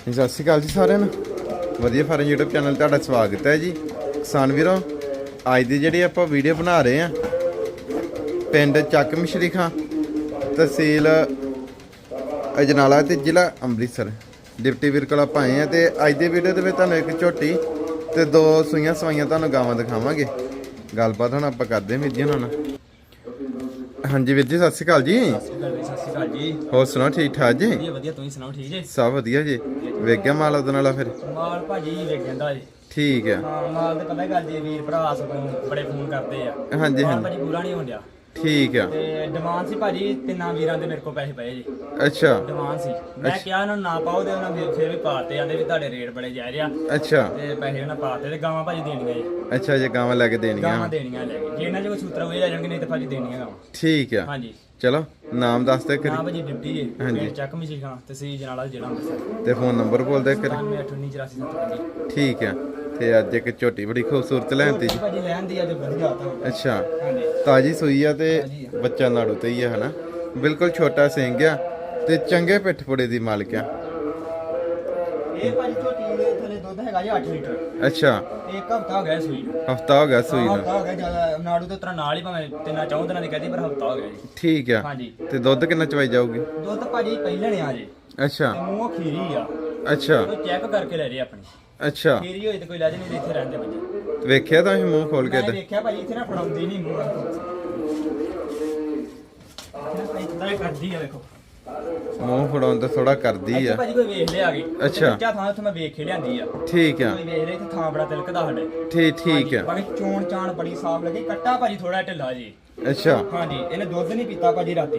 ਸਤਿ ਸ਼੍ਰੀ ਅਕਾਲ ਜੀ ਸਾਰਿਆਂ ਨੂੰ। ਵਧੀਆ ਫਾਰਮ YouTube ਚੈਨਲ ਤੁਹਾਡਾ ਸਵਾਗਤ ਹੈ ਜੀ। ਕਿਸਾਨ ਵੀਰੋ, ਅੱਜ ਦੀ ਜਿਹੜੀ ਆਪਾਂ ਵੀਡੀਓ ਬਣਾ ਰਹੇ ਆ ਪਿੰਡ ਚੱਕ ਮਿਸ਼ਰੀ ਖਾਂ, ਤਹਿਸੀਲ ਅਜਨਾਲਾ ਤੇ ਜ਼ਿਲ੍ਹਾ ਅੰਮ੍ਰਿਤਸਰ। ਡਿਪਟੀ ਵੀਰ ਕੋਲ ਆਪਾਂ ਆਏ ਆ ਤੇ ਅੱਜ ਦੀ ਵੀਡੀਓ ਦੇ ਵਿੱਚ ਤੁਹਾਨੂੰ ਇੱਕ ਝੋਟੀ ਤੇ ਦੋ ਸੂਈਆਂ ਸਵਾਈਆਂ ਤੁਹਾਨੂੰ ਗਾਵਾਂ ਦਿਖਾਵਾਂਗੇ। ਗੱਲਬਾਤ ਹੁਣ ਆਪਾਂ ਕਰਦੇ ਹਾਂ ਵੀਰ ਜੀ ਉਹਨਾਂ ਨਾਲ। ਹਾਂਜੀ ਵੀਰ ਜੀ। ਸਤਿ ਸ਼੍ਰੀ ਅਕਾਲ ਜੀ। ਜੀ। ਹੋਰ ਸੁਣਾਓ ਠੀਕ ਠਾਕ ਜੀ? ਵਧੀਆ ਵਧੀਆ ਤੁਸੀਂ ਸੁਣਾਓ ਠੀਕ ਜੀ? ਸਭ ਵਧੀਆ ਜੀ। ਵੇਖ ਗਿਆ ਮਾਲ ਉਹਦੇ ਨਾਲ ਫਿਰ? ਮਾਲ ਭਾਜੀ ਵੇਖ ਜਾਂਦਾ ਜੀ। ਠੀਕ ਹੈ ਹਾਂ ਮਾਲ ਤੇ ਪਤਾ ਗੱਲ ਜੀ ਵੀਰ ਭਰਾ ਸਗੋਂ ਬੜੇ ਫੋਨ ਕਰਦੇ ਆ। ਹਾਂਜੀ ਹਾਂਜੀ। ਭਾਜੀ ਪੂਰਾ ਨਹੀਂ ਹੁੰਦਿਆ ਠੀਕ ਆ। ਤੇ ਡਿਮਾਂਡ ਸੀ ਭਾਜੀ ਤਿੰਨਾਂ ਵੀਰਾਂ ਦੇ ਮੇਰੇ ਕੋਲ ਪੈਸੇ ਪਏ ਜੀ। ਅੱਛਾ। ਡਿਮਾਂਡ ਸੀ। ਮੈਂ ਕਿਹਾ ਉਹਨਾਂ ਨੂੰ ਨਾ ਪਾਓ ਤੇ ਉਹਨਾਂ ਫਿਰ ਫਿਰ ਵੀ ਪਾਤੇ ਆਂਦੇ ਵੀ ਤੁਹਾਡੇ ਰੇਟ ਬੜੇ ਜਾ ਰਿਹਾ ਅੱਛਾ। ਤੇ ਪੈਸੇ ਉਹਨਾਂ ਪਾਤੇ ਤੇ ਗਾਵਾਂ ਭਾਜੀ ਦੇਣੀਆਂ ਜੀ। ਅੱਛਾ ਜੇ ਗਾਵਾਂ ਲੈ ਕੇ ਦੇਣੀਆਂ। ਗਾਵਾਂ ਦੇਣੀਆਂ ਲੈ ਕੇ। ਜੇ ਇਹਨਾਂ 'ਚ ਕੋਈ ਸੂਤਰ ਹੋਏ ਆ ਜਾਣਗੇ ਨਹੀਂ ਤਾਂ ਭਾਜੀ ਦੇਣੀਆਂ ਗਾਵਾਂ। ਠੀਕ ਆ। ਹਾਂਜੀ। ਚਲੋ ਨਾਮ ਦੱਸ ਦੇ ਨਾ ਕਰੀ ਭਾਜੀ ਡਿਪਟੀ ਜੀ ਹਾਂਜੀ। ਪਿੰਡ ਚੱਕ ਮਿਸ਼ੀ ਖਾਂ ਤਹਿਸੀਲ ਜਨਾਲਾ ਜ਼ਿਲ੍ਹਾ ਅੰਮ੍ਰਿਤਸਰ ਤੇ ਫੋਨ ਨੰਬਰ ਬੋਲ ਦੇ ਕਰੀ 98888477 ਠੀਕ ਆ। ਤੇ ਅੱਜ ਇੱਕ ਝੋਟੀ ਬੜੀ ਖੂਬਸੂਰਤ ਲੈਂਦੀ ਜੀ। ਭਾਜੀ ਲੈਣ ਦੀ ਅੱਜ ਵਧੀਆ ਤਾਂ। ਅੱਛਾ। ਹਾਂਜੀ। ਤਾਜੀ ਸੂਈ ਆ ਤੇ। ਬੱਚਾ ਨਾੜੂ ਤੇ ਹੀ ਆ ਹਨਾ? ਬਿਲਕੁਲ ਛੋਟਾ ਸਿੰਘ ਆ ਤੇ ਚੰਗੇ ਪਿੱਠ ਪੁੜੇ ਦੀ ਮਾਲਕ ਆ। ਇਹ ਭਾਜੀ ਝੋਟੀ ਦੇ ਥੱਲੇ ਦੁੱਧ ਹੈਗਾ ਜੀ 8 ਲੀਟਰ। ਅੱਛਾ। ਇੱਕ ਹਫਤਾ ਹੋ ਗਿਆ ਸੂਈ ਹਫਤਾ ਹੋ ਗਿਆ ਸੂਈ ਨੂੰ। ਹਫਤਾ ਹੋ ਗਿਆ ਜ਼ਿਆਦਾ ਨਾੜੂ ਤੇ ਉਤਰਾ ਨਾਲ ਹੀ ਭਾਵੇਂ ਤਿੰਨਾਂ ਚੌਂ ਦਿਨਾਂ ਦੀ ਕਹਦੀ ਪਰ ਹਫਤਾ ਹੋ ਗਿਆ ਜੀ। ਠੀਕ ਆ। ਹਾਂਜੀ। ਤੇ ਦੁੱਧ ਕਿੰਨਾ ਚਵਾਈ ਜਾਊਗੀ? ਦੁੱਧ ਭਾਜੀ ਪਹਿਲੇ ਨੇ ਆ ਜੀ। ਅੱਛਾ। ਤੇ ਮੂੰਹ ਖੀਰੀ ਆ। ਅੱਛਾ। ਉਹ ਚੈੱਕ ਕਰਕੇ ਲੈ ਰਹੇ ਆਪਣੀ। ਅੱਛਾ। ਖੀਰੀ ਹੋਈ ਤੇ ਕੋਈ ਲੈ ਜੇ ਨਹੀਂ ਤੇ ਇੱਥੇ ਰਹਿੰਦੇ ਬੱਚੇ ਵੇਖਿਆ ਤਾਂ ਅਸੀਂ ਮੂੰਹ ਖੋਲ ਕੇ ਮੈਂ ਤੇ। ਦੇਖਿਆ ਭਾਜੀ ਇੱਥੇ ਨਾ ਫੜਾਉਂਦੀ ਨਹੀਂ ਮੂੰਹ ਇਦਾਂ ਕਰਦੀ ਆ ਵੇਖੋ। ਮੂੰਹ ਫੜਾਉਣ ਤੇ ਥੋੜਾ ਕਰਦੀ ਆ। ਭਾਜੀ ਕੋਈ ਵੇਖ ਲਿਆ ਗਈ ਅੱਛਾ। ਬੱਚਾ ਥਾਂ ਉੱਥੇ ਮੈਂ ਵੇਖ ਕੇ ਲਿਆਂਦੀ ਆ। ਠੀਕ ਆ। ਕੋਈ ਵੇਖ ਲਿਆ ਇੱਥੇ ਥਾਂ ਬੜਾ ਤਿਲਕਦਾ ਸਾਡੇ। ਠੀਕ ਠੀਕ ਆ। ਬਾਕੀ ਚੋਣ ਚਾਣ ਬੜੀ ਸਾਫ਼ ਲੱਗੀ। ਕੱਟਾ ਭਾਜੀ ਥੋੜਾ ਢਿੱਲਾ ਜੀ। ਅੱਛਾ। ਹਾਂਜੀ ਇਹਨੇ ਦੁੱਧ ਨਹੀਂ ਪੀਤਾ ਭਾਜੀ ਰਾਤੀ।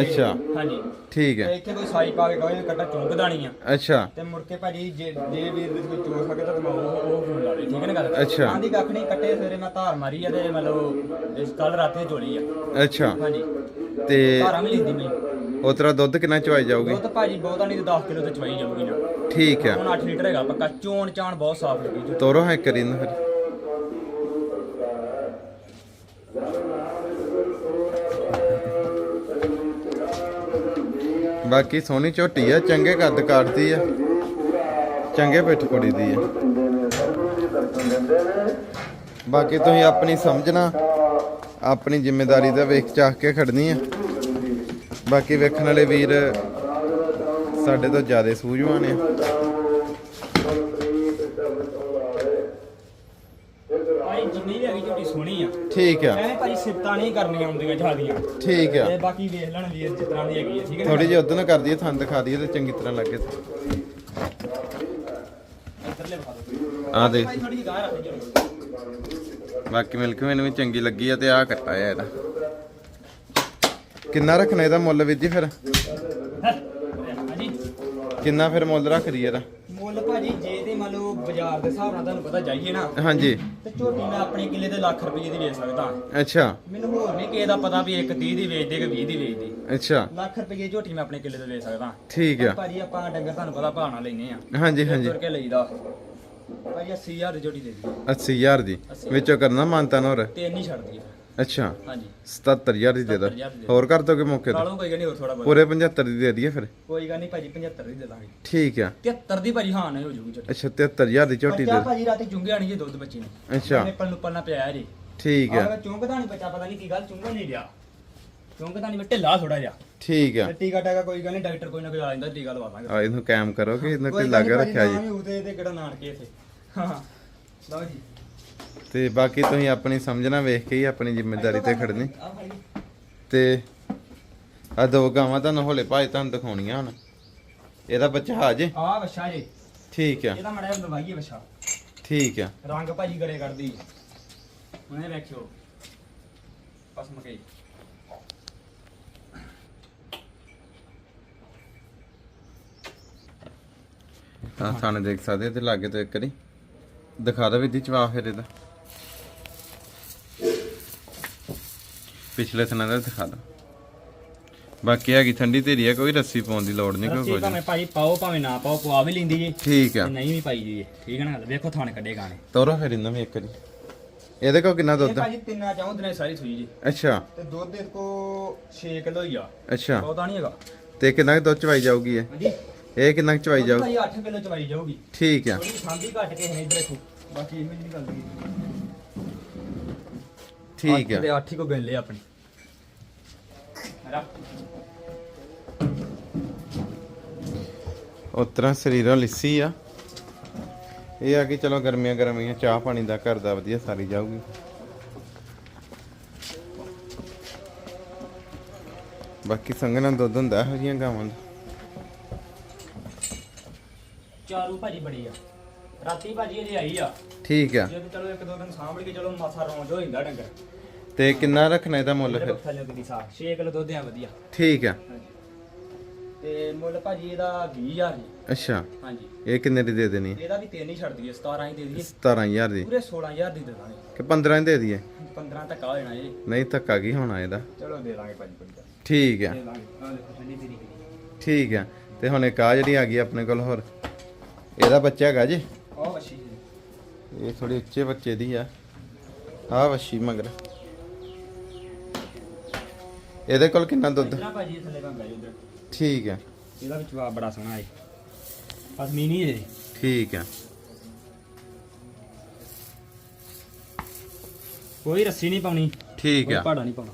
ਅੱਛਾ। ਹਾਂਜੀ। ਠੀਕ ਤੇ ਹੈ ਇੱਥੇ ਕੋਈ ਸਾਈ ਪਾ ਕੇ ਕਹੇ ਕੱਟਾ ਚੁੰਕਦਾ ਨਹੀਂ ਆ। ਅੱਛਾ। ਤੇ ਮੁੜ ਕੇ ਭਾਜੀ ਜੇ ਜੇ ਵੀਰ ਦੇ ਕੋਈ ਚੋਰ ਸਕੇ ਤਾਂ ਮੈਂ ਉਹ ਉਹ ਫੋਨ ਲਾ ਦੇ ਠੀਕ ਹੈ ਨਾ ਗੱਲ? ਅੱਛਾ। ਆਂਦੀ ਕੱਖ ਨਹੀਂ ਕੱਟੇ ਸਵੇਰੇ ਮੈਂ ਧਾਰ ਮਾਰੀ ਆ ਤੇ ਮਤਲਬ ਇਸ ਕੱਲ ਰਾਤੀ ਜੋੜੀ ਆ। ਅੱਛਾ। ਹਾਂਜੀ। ਤੇ ਧਾਰਾਂ ਵੀ ਲੈਂਦੀ ਮੈਂ ਉਤਰਾ ਦੁੱਧ ਕਿੰਨਾ ਚਵਾਈ ਜਾਊਗੀ? ਦੁੱਧ ਭਾਜੀ ਬਹੁਤਾ ਨਹੀਂ ਤੇ 10 ਕਿਲੋ ਤੇ ਚਵਾਈ ਜਾਊਗੀ ਨਾ। ਠੀਕ ਆ ਹੁਣ 8 ਲੀਟਰ ਹੈਗਾ ਪੱਕਾ। ਚੋਣ ਚਾਣ ਬਹੁਤ ਸਾਫ਼ ਲੱਗੀ। ਜੀ ਤੋਰੋ ਹੈ ਕਰੀ ਨਾ ਫਿਰ। ਬਾਕੀ ਸੋਹਣੀ ਝੋਟੀ ਆ, ਚੰਗੇ ਕੱਦ ਕਾਟਦੀ ਆ। ਚੰਗੇ ਪਿੱਠ ਕੁੜੀ ਦੀ ਆ। ਬਾਕੀ ਤੁਸੀਂ ਆਪਣੀ ਸਮਝਣਾ, ਆਪਣੀ ਜ਼ਿੰਮੇਵਾਰੀ ਦਾ ਵੇਖ ਚਾਹ ਕੇ ਖੜਨੀ ਆ। ਬਾਕੀ ਵੇਖਣ ਵਾਲੇ ਵੀਰ ਸਾਡੇ ਤੋਂ ਜ਼ਿਆਦਾ ਸੂਝਵਾਨ ਆ। ਠੀਕ ਆ। ਐਵੇਂ ਭਾਜੀ ਸਿਫਤਾਂ ਨਹੀਂ ਕਰਨੀਆਂ ਹੁੰਦੀਆਂ ਜਿਆਦੀਆਂ। ਠੀਕ ਆ। ਤੇ ਬਾਕੀ ਵੇਖ ਲੈਣ ਵੀਰ ਜਿਸ ਤਰ੍ਹਾਂ ਦੀ ਹੈਗੀ ਹੈ ਠੀਕ ਹੈ ਨਾ? ਥੋੜੀ ਜਿਹੀ ਉਦੋਂ ਕਰਦੀ ਹੈ ਥੰਨ ਦਿਖਾ ਦਈਏ ਤੇ ਚੰਗੀ ਤਰ੍ਹਾਂ ਲੱਗੇ ਇੱਧਰਲੇ ਵਿਖਾ ਦਿਓ। ਆ ਦੇਖ। ਭਾਈ ਥੋੜੀ ਜਿਹੀ ਗਾਹ ਰੱਖ ਦਿਓ। ਬਾਕੀ ਮਿਲਕ ਮੈਨੂੰ ਵੀ ਚੰਗੀ ਲੱਗੀ ਆ ਤੇ ਆ ਕੱਟਾ ਆ ਇਹਦਾ। ਕਿੰਨਾ ਰੱਖਣਾ ਇਹਦਾ ਮੁੱਲ ਵੀਰ ਜੀ ਫਿਰ? ਹਾਂਜੀ। ਕਿੰਨਾ ਫਿਰ ਮੁੱਲ ਰੱਖਦੀ ਇਹਦਾ? ਮੁੱਲ ਭਾਜੀ ਜੇ ਤੇ ਮੰਨ ਲਓ ਬਾਜ਼ਾਰ ਦੇ ਹਿਸਾਬ ਨਾਲ ਤੁਹਾਨੂੰ ਪਤਾ ਜਾਈਏ ਨਾ ਹਾਂਜੀ। ਤੇ ਝੋਟੀ ਮੈਂ ਆਪਣੇ ਕਿੱਲੇ ਤੇ ਲੱਖ ਰੁਪਏ ਦੀ ਵੇਚ ਸਕਦਾ। ਅੱਛਾ। ਮੈਨੂੰ ਹੋਰ ਨਹੀਂ ਕਿਸੇ ਦਾ ਪਤਾ ਵੀ ਇੱਕ 30 ਦੀ ਵੇਚਦੇ ਕਿ 20 ਦੀ ਵੇਚਦੇ। ਅੱਛਾ। ਲੱਖ ਰੁਪਏ ਦੀ ਝੋਟੀ ਮੈਂ ਆਪਣੇ ਕਿੱਲੇ ਤੇ ਵੇਚ ਸਕਦਾ। ਠੀਕ ਆ। ਭਾਜੀ ਆਪਾਂ ਡੰਗਰ ਤੁਹਾਨੂੰ ਪਤਾ ਭਾਣਾ ਲੈਨੇ ਆ। ਹਾਂਜੀ ਹਾਂਜੀ। ਤੁਰ ਕੇ ਲਈਦਾ। ਭਾਜੀ 80000 ਦੀ ਝੋਟੀ ਦੇ ਦੀ। 80000 ਦੀ ਵਿੱਚੋਂ ਕਰਨਾ ਮਾਨਤਾ ਹੋਰ। ਤੇ ਅੱਛਾ। ਹਾਂਜੀ। 77000 ਦੀ ਦੇ ਦੋ 77000 ਦੀ ਦੇ ਹੋਰ ਕਰ ਦੋਗੇ ਮੌਕੇ ਤੇ? ਨਾਲੋਂ ਕੋਈ ਗੱਲ ਨਹੀਂ ਹੋਰ ਥੋੜਾ ਬਹੁਤ। ਪੂਰੇ 75 ਦੀ ਦੇ ਦਈਏ ਫਿਰ? ਕੋਈ ਗੱਲ ਨਹੀਂ ਭਾਜੀ 75 ਦੀ ਦੇ ਦਾਂਗੇ। ਠੀਕ ਆ। 73 ਦੀ ਭਾਜੀ ਹਾਂ ਨਹੀਂ ਹੋ ਜੂਗੀ ਝੋਟੀ। ਅੱਛਾ 73000 ਦੀ ਝੋਟੀ ਬੱਚਾ ਦੇ ਭਾਜੀ ਰਾਤੀ ਚੁੰਗਿਆ ਨਹੀਂ ਜੇ ਦੁੱਧ ਬੱਚੀ ਨੇ। ਅੱਛਾ। ਨਿੱਪਲ ਨੁੱਪਲ ਨਾ ਪਿਆ ਜੀ। ਠੀਕ ਆ। ਆਹ ਚੁੰਗਦਾ ਨਹੀਂ ਬੱਚਾ ਪਤਾ ਨਹੀਂ ਕੀ ਗੱਲ ਚੁੰਗਣ ਨਹੀਂ ਰਿਹਾ ਚੁੰਗਦਾ ਨਹੀਂ ਢਿੱਲਾ ਥੋੜਾ ਜਿਹਾ। ਠੀਕ ਆ। ਤੇ ਟੀਕਾ ਟਾਕਾ ਕੋਈ ਗੱਲ ਨਹੀਂ ਡਾਕਟਰ ਕੋਈ ਨਾ ਕੋਈ ਆ ਜਾਂਦਾ ਟੀਕਾ ਲਵਾ ਦਾਂਗੇ। ਆ ਇਹਨੂੰ ਕਾਇਮ ਕਰੋ ਕਿ ਇਹਨੂੰ ਕੋਈ ਲੱਗ ਨੀ ਰੱਖਿਆ ਨਾ ਜੀ ਵੀ ਉਹਦੇ ਤੇ ਕਿਹੜਾ ਨਾਨਕੇ ਇੱਥੇ। ਹਾਂ ਲਓ ਜੀ। ਤੇ ਬਾਕੀ ਤੁਸੀਂ ਆਪਣੀ ਸਮਝਣਾ ਵੇਖ ਕੇ ਹੀ ਆਪਣੀ ਜ਼ਿੰਮੇਵਾਰੀ ਤੇ ਖੜਨੀ ਤੇ ਆ ਦੋ ਗਾਵਾਂ ਤੁਹਾਨੂੰ ਹੋਲੇ ਭਾਈ ਤੁਹਾਨੂੰ ਦਿਖਾਉਣੀਆਂ ਹੁਣ। ਇਹਦਾ ਬੱਚਾ ਹਾਜੇ ਆਹ ਵਛਾ ਜੀ। ਠੀਕ ਆ। ਇਹਦਾ ਮੜਾ ਲਵਾਈਏ ਵਛਾ ਠੀਕ ਆ। ਰੰਗ ਭਾਜੀ ਗੜੇ ਕੱਢਦੀ। ਉਹਨੇ ਵੇਖਿਓ। ਬਸ ਮਕਈ ਆ ਥਾਣੇ ਦੇਖ ਸਕਦੇ ਤੇ ਲਾਗੇ ਤੋਂ ਇੱਕ ਵਾਰੀ। ਦਿਖਾ ਦੋ ਵਿਧੀ ਚਵਾ ਫਿਰ ਇਹਦਾ। ਪਿਛਲੇ ਥਾਂ ਦਾ ਦਿਖਾ ਦੋ। ਬਾਕੀ ਹੈਗੀ ਠੰਡੀ ਧੀਰੀ ਆ ਕੋਈ ਰੱਸੀ ਪਾਉਣ ਦੀ ਲੋੜ ਨਹੀਂ ਕੋਈ ਰੱਸੀ ਭਾਵੇਂ ਭਾਜੀ ਪਾਓ ਭਾਵੇਂ ਨਾ ਪਾਓ ਪਵਾ ਵੀ ਲੈਂਦੀ ਜੀ। ਠੀਕ ਆ। ਨਹੀਂ ਵੀ ਪਾਈ ਜੀ ਠੀਕ ਹੈ ਨਾ ਵੇਖੋ ਥਾਣੇ ਕੱਢੇ ਗਾਣੇ। ਤੋਰੋ ਫਿਰ ਇਹਨਾਂ ਵੀ ਇੱਕ ਵਾਰੀ। ਇਹਦੇ ਕੋਲ ਕਿੰਨਾ ਦੁੱਧ ਆ? ਭਾਜੀ ਤਿੰਨਾਂ ਚਾਹੋਂ ਦਿਨੇ ਸਾਰੀ ਸੂਈ ਜੀ। ਅੱਛਾ। ਤੇ ਦੁੱਧ ਦੇ ਕੋ 6 ਕਿਲੋ ਹੀ ਆ। ਅੱਛਾ। ਬਹੁਤਾ ਨਹੀਂ ਹੈਗਾ। ਤੇ ਕਿੰਨਾ ਕੁ ਦੁੱਧ ਚਵਾਈ ਜਾਊਗੀ ਇਹ? ਹਾਂਜੀ। ਇਹ ਕਿੰਨਾ ਕੁ ਚਵਾਈ ਜਾਊ? ਭਾਈ 8 ਕਿਲੋ ਚਵਾਈ ਜਾਊਗੀ। ਠੀਕ ਆ। ਥੋੜੀ ਸਾਂਭੀ ਘੱਟ ਕੇ ਨੇ ਇੱਧਰ ਦੇਖੋ। ਬਾਕੀ ਇਹੋ ਜਿਹੀ ਗੱਲ ਨਹੀਂ ਠੀਕ ਆ। ਤੇ 8 ਹੀ ਕੋ ਗਿਣ ਲਏ ਆਪਣੀ। ਰੱਖ ਉਤਰਾ ਸਰੀਰੋਂ ਲਿੱਸੀ ਆ। ਇਹ ਆ ਕਿ ਚਲੋ ਗਰਮੀਆਂ ਗਰਮੀਆਂ ਚਾਹ ਪਾਣੀ ਦਾ ਘਰ ਦਾ ਵਧੀਆ ਸਾਰੀ ਜਾਊਗੀ। ਬਾਕੀ ਸੰਗਣਾ ਦੁੱਧ ਹੁੰਦਾ ਇਹੋ ਜਿਹੀਆਂ ਗਾਵਾਂ ਦਾ। ਚਾਰੂ ਭਾਜੀ ਬੜੀ ਆ। ਰਾਤੀ ਭਾਜੀ ਇਹਦੀ ਆਈ ਆ। ਠੀਕ ਆ। ਜੇ ਚਲੋ ਇੱਕ ਦੋ ਦਿਨ ਸਾਂਭ ਕੇ ਚਲੋ ਮਾਸਾ ਰੌਂਜ ਹੋ ਜਾਂਦਾ ਡੰਗਰ। ਤੇ ਕਿੰਨਾ ਰੱਖਣਾ ਇਹਦਾ ਮੁੱਲ ਫਿਰ? ਥੱਲੇ ਦੀ ਸਾਖ 6 ਕਿਲੋ ਦੁੱਧ ਆ ਵਧੀਆ। ਠੀਕ ਆ। ਤੇ ਮੁੱਲ ਭਾਜੀ ਇਹਦਾ 20000 ਜੀ। ਅੱਛਾ। ਹਾਂਜੀ। ਇਹ ਕਿੰਨੇ ਦੀ ਦੇ ਦੇਣੀ ਇਹਦਾ ਵੀ ਤਿੰਨ ਹੀ ਛੱਡ ਦਈਏ 17 ਹੀ ਦੇ ਦਈਏ। 17000 ਦੀ। ਪੂਰੇ 16000 ਦੀ ਦੇ ਦਾਂਗੇ। ਕਿ 15 ਦੀ ਦੇ ਦਈਏ? 15 ਤੱਕ ਆ ਜਾਣਾ ਇਹ। ਨਹੀਂ ਧੱਕਾ ਕੀ ਹੋਣਾ ਇਹਦਾ? ਚਲੋ ਦੇ ਦਾਂਗੇ ਭਾਜੀ ਕੋਈ ਗੱਲ ਠੀਕ ਆ। ਦੇ ਦਾਂਗੇ। ਆ ਦੇਖੋ ਠੰਡੀ ਤੇਰੀ ਠੀਕ ਆ। ਤੇ ਹੁਣ ਇੱਕ ਆ ਜਿਹੜੀ ਆ ਗਈ ਆਪਣੇ ਕੋਲ ਹੋਰ। ਇਹਦਾ ਬੱਚਾ ਹੈਗਾ ਜੀ। ਉਹ ਵੱਛੀ ਜੀ। ਇਹ ਥੋੜੀ ਉੱਚੇ ਬੱਚੇ ਦੀ ਆ। ਆ ਵੱਛੀ ਮਗਰ। ਇਹਦੇ ਕੋਲ ਕਿੰਨਾ ਦੁੱਧ? ਇਤਨਾ ਭਾਜੀ ਥੱਲੇ ਭੰਗਾ ਜੀ ਉਧਰ। ਠੀਕ ਆ। ਇਹਦਾ ਵਿੱਚ ਵਾ ਬੜਾ ਸੋਹਣਾ ਹੈ ਬਸ ਮੀਨੀ ਹੈ ਠੀਕ ਆ। ਕੋਈ ਰੱਸੀ ਨਹੀਂ ਪਾਉਣੀ। ਠੀਕ ਆ। ਪਹਾੜਾ ਨਹੀਂ ਪਾਉਣਾ।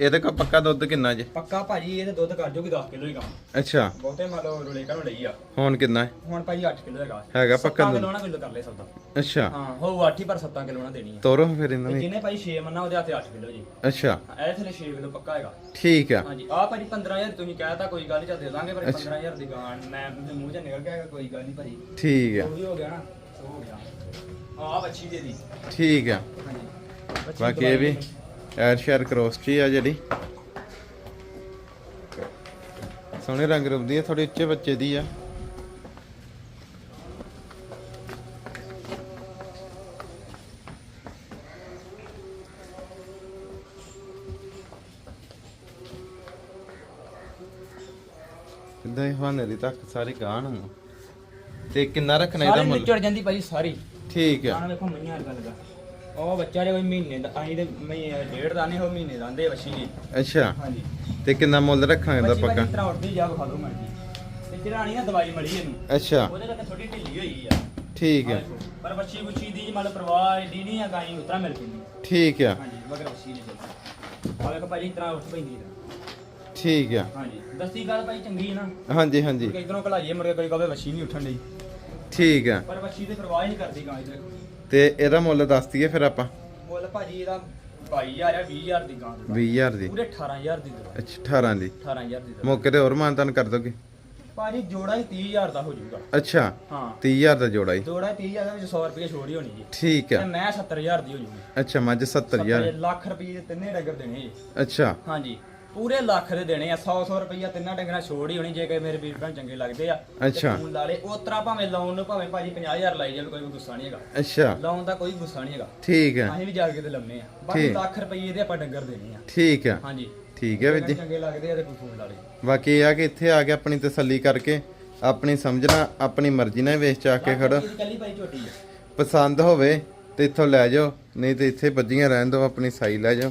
ਇਹਦੇ ਕੋਲ ਪੱਕਾ ਦੁੱਧ ਕਿੰਨਾ ਜੀ? ਪੱਕਾ ਭਾਜੀ ਇਹਦੇ ਦੁੱਧ ਕਰ ਜੋਗੀ 10 ਕਿਲੋ ਹੀ ਕੰਮ। ਅੱਛਾ। ਬਹੁਤੇ ਮੰਨ ਲਓ ਰੁਲੇ ਘਰੋਂ ਲਈ ਆ। ਹੁਣ ਕਿੰਨਾ ਹੈ? ਹੁਣ ਭਾਜੀ 8 ਕਿਲੋ ਹੈਗਾ। ਹੈਗਾ ਪੱਕਾ ਦੁੱਧ। ਕਿਲੋ ਨਾ ਕਿਲੋ ਕਰ ਲੈ ਸੌਦਾ। ਅੱਛਾ। ਹਾਂ ਹੋ 8 ਹੀ ਪਰ 7 ਕਿਲੋ ਨਾ ਦੇਣੀ ਆ। ਤੋਰੋ ਫਿਰ ਇਹਨਾਂ ਨੇ ਜਿਹਨੇ ਭਾਈ 6 ਮੰਨਾ ਉਹਦੇ ਹੱਥੇ 8 ਕਿਲੋ ਜੀ। ਅੱਛਾ। ਇਹ ਥਲੇ 6 ਕਿਲੋ ਪੱਕਾ ਹੈਗਾ। ਠੀਕ ਆ। ਹਾਂਜੀ ਆ ਭਾਜੀ 15000 ਤੁਸੀਂ ਕਹਿਤਾ ਕੋਈ ਗੱਲ ਨਹੀਂ ਚੱਲ ਦੇ ਦਾਂਗੇ ਪਰ 15000 ਦੀ ਗਾਣ ਮੈਂ ਮੂੰਹ ਚ ਨਿਕਲ ਗਿਆ ਕੋਈ ਗੱਲ ਨਹੀਂ ਭਾਜੀ। ਠੀਕ ਆ। ਹੋ ਗਿਆ ਨਾ ਹੋ ਗਿਆ। ਆ ਬੱਚੀ ਦੇ ਦੀ। ਠੀਕ ਆ। ਬਾਕੀ ਇਹ ਵੀ ਐਰ ਸ਼ੇਰ ਕ੍ਰੋਸ ਚ ਆ ਜਿਹੜੀ। ਸੋਹਣੇ ਰੰਗ ਰੂਪ ਦੀ ਆ ਥੋੜੀ ਉੱਚੇ ਬੱਚੇ ਦੀ ਆ। ਇਦਾਂ ਹੀ ਹਵਾਨੇ ਦੀ ਤੱਕ ਸਾਰੀ ਗਾਣ ਨੂੰ। ਤੇ ਕਿੰਨਾ ਰੱਖਣਾ ਇਹਦਾ ਸਾਰੀ ਮੁੱਲ? ਨਿਚੜ ਜਾਂਦੀ ਭਾਜੀ ਸਾਰੀ। ਠੀਕ ਆ। ਆਹ ਵੇਖੋ ਮਈਆਂ ਵਰਗਾ ਲੱਗਾ ਉਹ ਬੱਚਾ ਜੇ ਕੋਈ ਮਹੀਨੇ ਦਾ ਆਈ ਦੇ ਮਹੀਨੇ ਡੇਢ ਦਾ ਨਹੀਂ ਹੋ ਮਹੀਨੇ ਦਾ ਆਂਦੇ ਵਸ਼ੀ ਜੀ। ਅੱਛਾ। ਹਾਂਜੀ। ਤੇ ਕਿੰਨਾ ਮੁੱਲ ਰੱਖਾਂਗੇ ਇਹਦਾ ਬੱਚੀ ਪੱਕਾ? ਭਾਜੀ ਤਰ੍ਹਾਂ ਉੱਠਦੀ ਜਾ ਖਾ ਦੋ ਮਰਜ਼ੀ ਤੇ ਚੜਾਣੀ ਨਾ ਦਵਾਈ ਮੜੀ ਇਹਨੂੰ। ਅੱਛਾ। ਉਹਦੇ ਕਰਕੇ ਥੋੜੀ ਢਿੱਲੀ ਹੋਈ ਆ। ਠੀਕ ਹੈ। ਪਰ ਬੱਚੀ ਬੁੱਚੀ ਦੀ ਮਤਲਬ ਪਰਵਾਹ ਏਡੀ ਨਹੀਂ ਆ ਗਾਈ ਉਤਰਾ ਮਿਲ ਪੈਂਦੀ ਠੀਕ ਆ। ਹਾਂਜੀ ਮਗਰ ਬੱਚੀ ਨਹੀਂ ਚੱਲਦੀ। ਆ ਵੇਖੋ ਭਾਜੀ ਤਰ੍ਹਾਂ ਉੱਠ ਪੈਂਦੀ ਇਹਦਾ। ਠੀਕ ਆ। ਹਾਂਜੀ। ਦਸਤੀ ਗੱਲ ਭਾਈ ਚੰਗੀ ਹੈ ਨਾ? ਹਾਂਜੀ ਹਾਂਜੀ। ਕਿ ਇਧਰੋਂ ਘਲਾਈਏ ਮੁੜ ਕੇ ਕੋਈ ਕਹੇ ਵਸ਼ੀ ਨਹੀਂ ਉੱਠਣ ਲਈ ਠੀਕ ਆ। ਪਰ ਵਸ਼ੀ ਤੇ ਪਰਵਾਹ ਹੀ ਨਹੀਂ ਕਰਦੀ ਗਾਂ ਇਹਦੇ ਤੇ ਇਹਦਾ ਮੁੱਲ ਦੱਸ ਦਈਏ ਫਿਰ ਆਪਾਂ? ਮੁੱਲ ਭਾਜੀ ਇਹਦਾ 22000 ਆ 20000 ਦੀ ਗਾਂ ਦੇ 20000 ਦੀ। ਪੂਰੇ 18000 ਦੀ ਦੇ ਅੱਛਾ 18 ਦੀ। 18000 ਦੀ ਮੌਕੇ ਤੇ ਹੋਰ ਮਾਨਤਾਨ ਕਰ ਦੋਗੇ? ਭਾਜੀ ਜੋੜਾ ਹੀ 30000 ਦਾ ਹੋ ਜਾਊਗਾ। ਅੱਛਾ ਹਾਂ। 30000 ਦਾ ਜੋੜਾ ਹੀ। ਜੋੜਾ 30000 ਦਾ ਵਿੱਚ 100 ਰੁਪਏ ਛੋੜ ਹੀ ਹੋਣੀ ਜੀ। ਠੀਕ ਤੇ ਆ ਮੈਂ 70000 ਦੀ ਹੋ ਜਾਊਗੀ। ਅੱਛਾ ਮੱਝ 70000 70 ਲੱਖ ਰੁਪਏ ਦੇ ਤਿੰਨੇ ਡੰਗਰ ਦੇਣੇ ਜੀ। ਅੱਛਾ। ਹਾਂਜੀ। ਪੂਰੇ ਲੱਖ ਦੇ ਦੇਣੇ ਆ 100 100 ਰੁਪਈਆ ਤਿੰਨਾਂ ਡੰਗਰਾਂ ਛੋੜ ਹੀ ਹੋਣੀ ਜੇ ਕਿ ਮੇਰੇ ਵੀਰ ਭੈਣ ਚੰਗੇ ਲੱਗਦੇ ਆ ਤੇ ਅੱਛਾ। ਫੋਨ ਲਾ ਲੇ ਉਤਰਾ ਭਾਵੇਂ ਲਾਉਣ ਨੂੰ ਭਾਵੇਂ ਭਾਜੀ 50000 ਲਾਈ ਜਾਵੇ ਕੋਈ ਗੁੱਸਾ ਨਹੀਂ ਹੈਗਾ। ਅੱਛਾ। ਲਾਉਣ ਦਾ ਕੋਈ ਗੁੱਸਾ ਨਹੀਂ ਹੈਗਾ। ਠੀਕ ਆ ਅਸੀਂ ਵੀ ਜਾ ਕੇ ਤੇ ਲਾਉਨੇ ਆ। ਬਾਕੀ ਠੀਕ। ਲੱਖ ਰੁਪਏ ਦੇ ਆਪਾਂ ਡੰਗਰ ਦੇਣੇ ਆ। ਠੀਕ ਆ ਹਾਂਜੀ। ਠੀਕ ਹੈ ਵੀਰ ਜੀ। ਚੰਗੇ ਲੱਗਦੇ ਆ ਤੇ ਕੋਈ ਫੋਨ ਲਾ ਲੇ ਬਾਕੀ ਇਹ ਆ ਕਿ ਇੱਥੇ ਆ ਕੇ ਆਪਣੀ ਤਸੱਲੀ ਕਰਕੇ ਆਪਣੀ ਸਮਝਣਾ ਆਪਣੀ ਮਰਜ਼ੀ ਨਾਲ ਵੇਚ ਚਾ ਕੇ ਖੜੋ। ਇਹਦੀ ਕੱਲੀ ਭਾਈ ਝੋਟੀ ਆ। ਪਸੰਦ ਹੋਵੇ ਤੇ ਇੱਥੋਂ ਲੈ ਜਾਓ ਨਹੀਂ ਤੇ ਇੱਥੇ ਬੱਜੀਆਂ ਰਹਿਣ ਦਿਓ ਆਪਣੀ ਸਾਈ ਲੈ ਜਾਓ।